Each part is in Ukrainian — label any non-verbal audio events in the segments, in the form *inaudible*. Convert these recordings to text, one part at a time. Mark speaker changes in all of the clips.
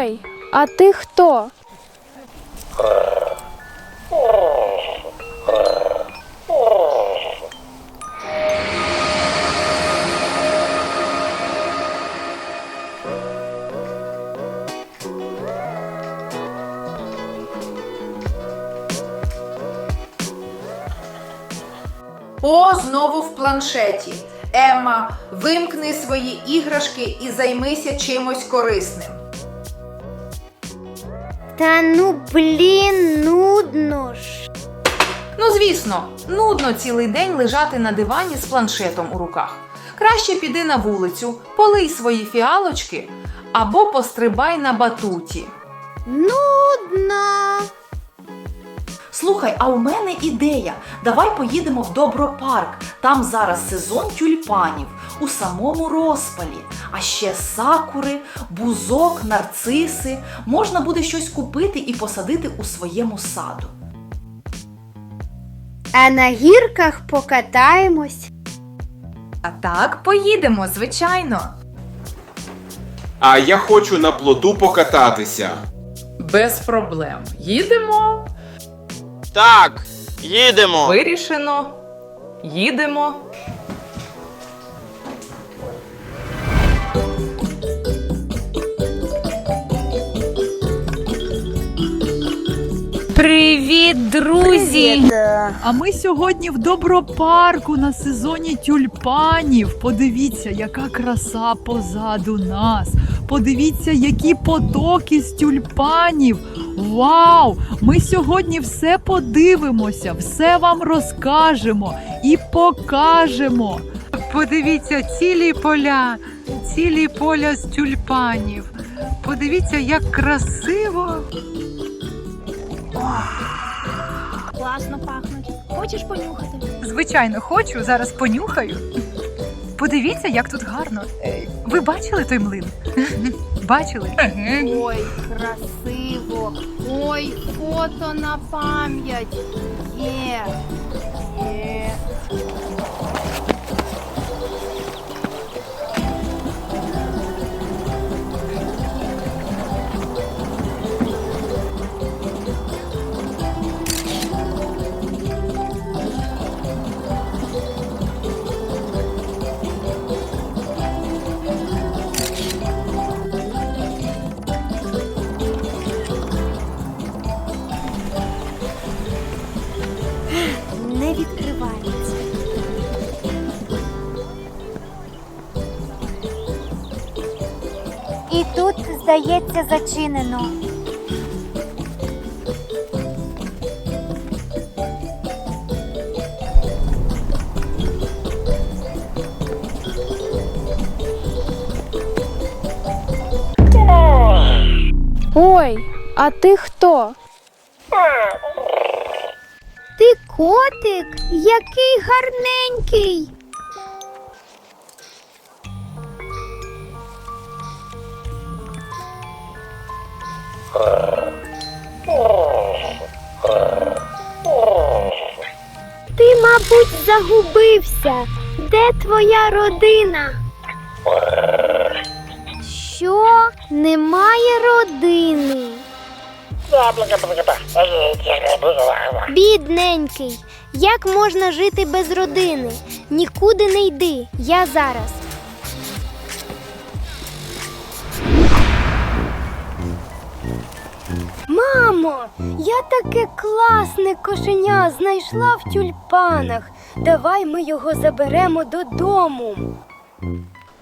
Speaker 1: Ой, а ти хто?
Speaker 2: О, знову в планшеті. Емма, вимкни свої іграшки і займися чимось корисним.
Speaker 3: Та ну блін, нудно ж.
Speaker 2: Ну, звісно, нудно цілий день лежати на дивані з планшетом у руках. Краще піди на вулицю, полий свої фіалочки або пострибай на батуті.
Speaker 3: Нудно.
Speaker 4: Слухай, а у мене ідея. Давай поїдемо в Добропарк. Там зараз сезон тюльпанів у самому розпалі. А ще сакури, бузок, нарциси. Можна буде щось купити і посадити у своєму саду.
Speaker 3: А на гірках покатаємось.
Speaker 2: А так, поїдемо, звичайно.
Speaker 5: А я хочу на плоту покататися.
Speaker 2: Без проблем. Їдемо,
Speaker 6: Так, їдемо.
Speaker 2: вирішено. Їдемо.
Speaker 7: Привіт, друзі!
Speaker 8: А ми сьогодні в Добропарку на сезоні тюльпанів. Подивіться, яка краса позаду нас. Подивіться, які потоки з тюльпанів. Вау! Ми сьогодні все подивимося, все вам розкажемо і покажемо.
Speaker 9: Подивіться, цілі поля, цілі поля з тюльпанів. Подивіться, як красиво.
Speaker 1: Класно пахнуть. Хочеш понюхати?
Speaker 9: Звичайно, хочу, зараз понюхаю. Подивіться, як тут гарно. Ви бачили той млин? *laughs* Бачили?
Speaker 3: Ой, красиво. Ой, фото на пам'ять. Є. Є. здається, зачинено.
Speaker 1: Ой, а ти хто?
Speaker 3: Ти котик, який гарненький. Ти, мабуть, загубився. Де твоя родина? Що? Немає родини. Бідненький, як можна жити без родини? Нікуди не йди, я зараз. Мамо, я таке класне кошеня знайшла в тюльпанах. Давай ми його заберемо додому.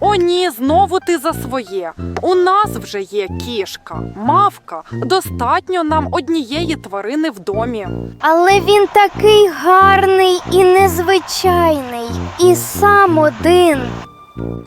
Speaker 7: О, ні, знову ти за своє. У нас вже є кішка, мавка. Достатньо нам однієї тварини в домі.
Speaker 3: Але він такий гарний і незвичайний, і сам один.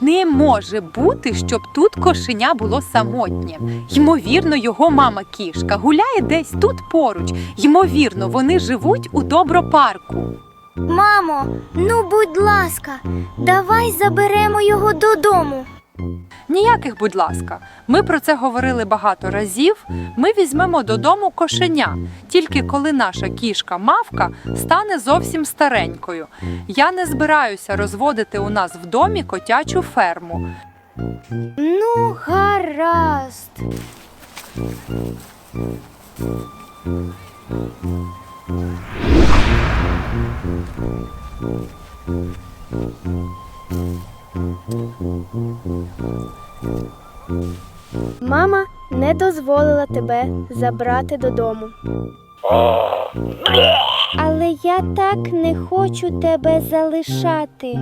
Speaker 7: Не може бути, щоб тут кошеня було самотнє. Ймовірно, його мама кішка гуляє десь тут поруч. Ймовірно, вони живуть у добропарку.
Speaker 3: Мамо, ну будь ласка, давай заберемо його додому.
Speaker 7: Ніяких, будь ласка, ми про це говорили багато разів. Ми візьмемо додому кошеня, тільки коли наша кішка мавка стане зовсім старенькою. Я не збираюся розводити у нас в домі котячу ферму.
Speaker 3: Ну, гаразд. Мама не дозволила тебе забрати додому. Але я так не хочу тебе залишати.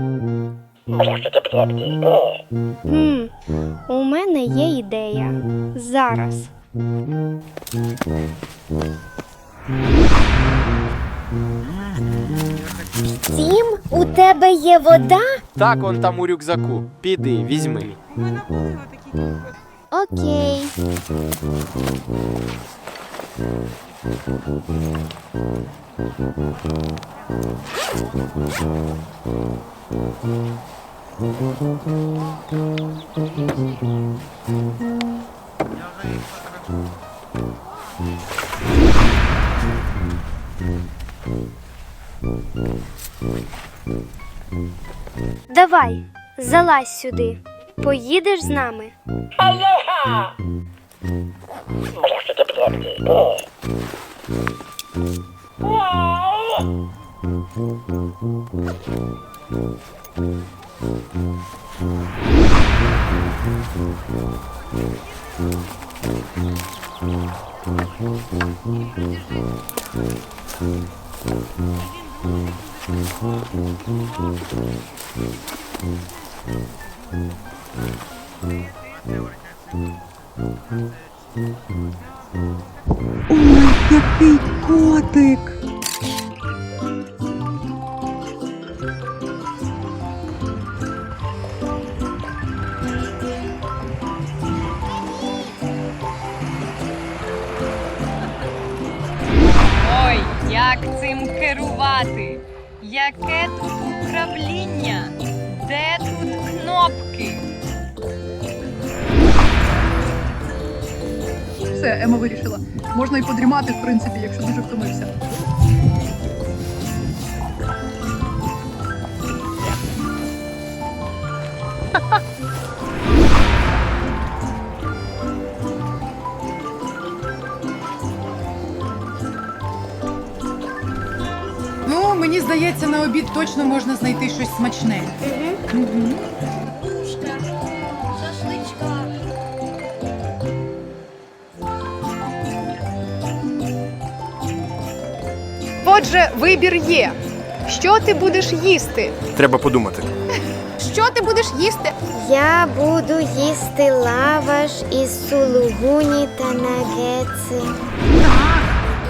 Speaker 3: Хм, у мене є ідея. Зараз. Тім, у тебе є вода?
Speaker 6: Так, он там у рюкзаку. Піди, візьми.
Speaker 3: Окей. Давай, залазь сюди. Поїдеш з нами?
Speaker 8: Ой, який котик.
Speaker 7: Як цим керувати? Яке тут управління? Де тут кнопки?
Speaker 8: Все, Ема вирішила. Можна і подрімати, в принципі, якщо дуже втомився.
Speaker 2: Здається, на обід точно можна знайти щось смачне.
Speaker 10: Отже, вибір є. Що ти будеш їсти?
Speaker 6: Треба подумати.
Speaker 10: Що ти будеш їсти?
Speaker 3: Я буду їсти лаваш із сулугуні та нагетси.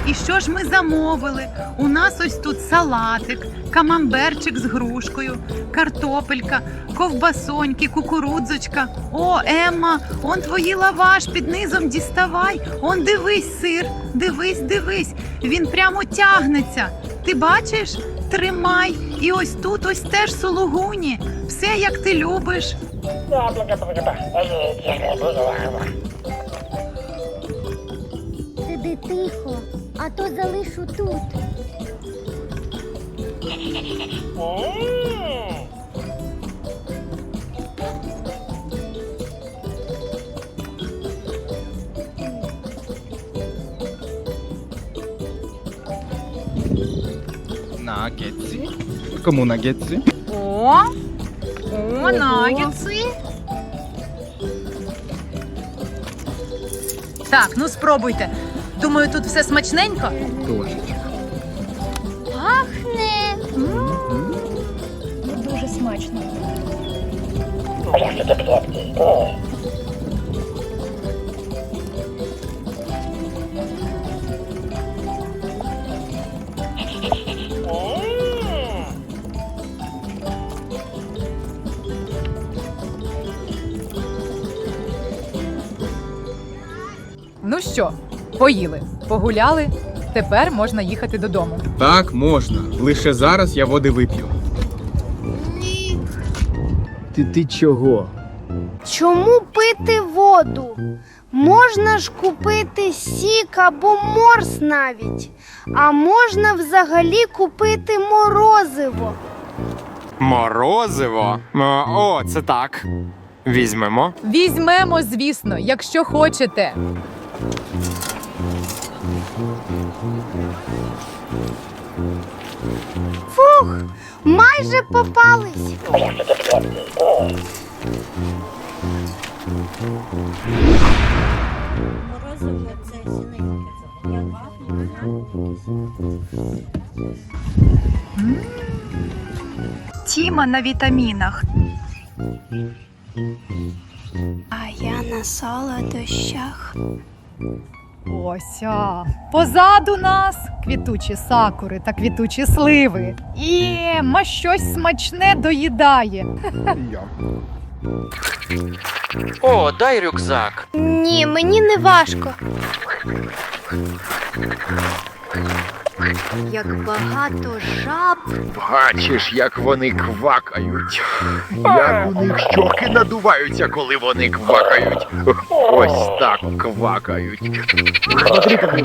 Speaker 2: І що ж ми замовили? У нас ось тут салатик, камамберчик з грушкою, картопелька, ковбасоньки, кукурудзочка. О, Емма, он твої лаваш під низом діставай. Он дивись, сир, дивись, дивись. Він прямо тягнеться. Ти бачиш? Тримай. І ось тут ось теж сулугуні. Все як ти любиш.
Speaker 3: Сиди тихо, а то залишу тут.
Speaker 11: Нагетсі. Кому нагетсі?
Speaker 2: О, о, нагетси. Так, ну спробуйте. Думаю, тут все смачненько.
Speaker 11: Трошечки.
Speaker 3: Пахне.
Speaker 10: Дуже смачно.
Speaker 2: Ну що, поїли, погуляли. Тепер можна їхати додому.
Speaker 11: Так, можна. Лише зараз я води вип'ю. Ти ти чого?
Speaker 3: Чому пити воду? Можна ж купити сік або морс навіть. А можна взагалі купити морозиво.
Speaker 6: Морозиво? О, це так. Візьмемо.
Speaker 7: Візьмемо, звісно, якщо хочете.
Speaker 3: Фух, майже попались.
Speaker 8: Тіма на вітамінах.
Speaker 3: А я на солодощах.
Speaker 8: Ось а. позаду нас квітучі сакури та квітучі сливи. І ма щось смачне доїдає.
Speaker 12: О, дай рюкзак.
Speaker 3: Ні, мені не важко. Як багато жаб.
Speaker 13: Бачиш, як вони квакають. Як у них щоки надуваються, коли вони квакають. Ось так квакають.
Speaker 14: Смотри, как.